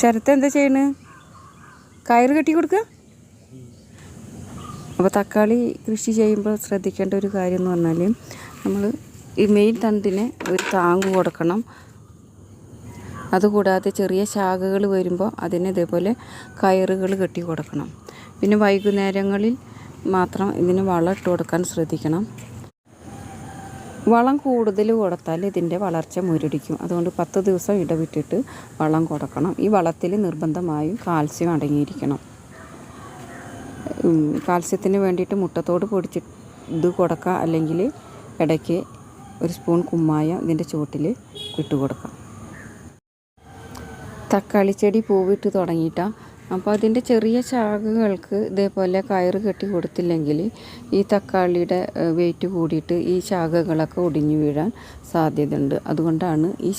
ശരത്ത് എന്താ ചെയ്യണ്? കയറ് കെട്ടി കൊടുക്കുക അപ്പോൾ തക്കാളി കൃഷി ചെയ്യുമ്പോൾ ശ്രദ്ധിക്കേണ്ട ഒരു കാര്യം എന്ന് പറഞ്ഞാൽ നമ്മൾ ഈ മെയിൻ തണ്ടിന് ഒരു താങ്ങ് കൊടുക്കണം. അതുകൂടാതെ ചെറിയ ശാഖകൾ വരുമ്പോൾ അതിന് ഇതേപോലെ കയറുകൾ കെട്ടി കൊടുക്കണം. പിന്നെ വൈകുന്നേരങ്ങളിൽ മാത്രം ഇതിന് വളം ഇട്ട് കൊടുക്കാൻ ശ്രദ്ധിക്കണം. വളം കൂടുതൽ കൊടുത്താൽ ഇതിന്റെ വളർച്ച മുരടിക്കും. അതുകൊണ്ട് പത്ത് ദിവസം ഇടവിട്ടിട്ട് വളം കൊടുക്കണം. ഈ വളത്തിൽ നിർബന്ധമായും കാൽസ്യം അടങ്ങിയിരിക്കണം. കാൽസ്യത്തിന് വേണ്ടിയിട്ട് മുട്ടത്തോട് പൊടിച്ച് ഇത് കൊടുക്കുക. അല്ലെങ്കിൽ ഇടയ്ക്ക് ഒരു സ്പൂൺ കുമ്മായം ഇതിന്റെ ചുവട്ടിൽ ഇട്ട് കൊടുക്കാം തക്കാളി ചെടി പൂവിട്ട് തുടങ്ങിയിട്ടാണ് അപ്പോൾ അതിന്റെ ചെറിയ ശാഖകൾക്ക് ഇതേപോലെ കയറ് കെട്ടി കൊടുത്തില്ലെങ്കിൽ ഈ തക്കാളിയുടെ വെയിറ്റ് കൂടിയിട്ട് ഈ ശാഖകളൊക്കെ ഒടിഞ്ഞു വീഴാൻ സാധ്യതയുണ്ട്. അതുകൊണ്ടാണ് ഈ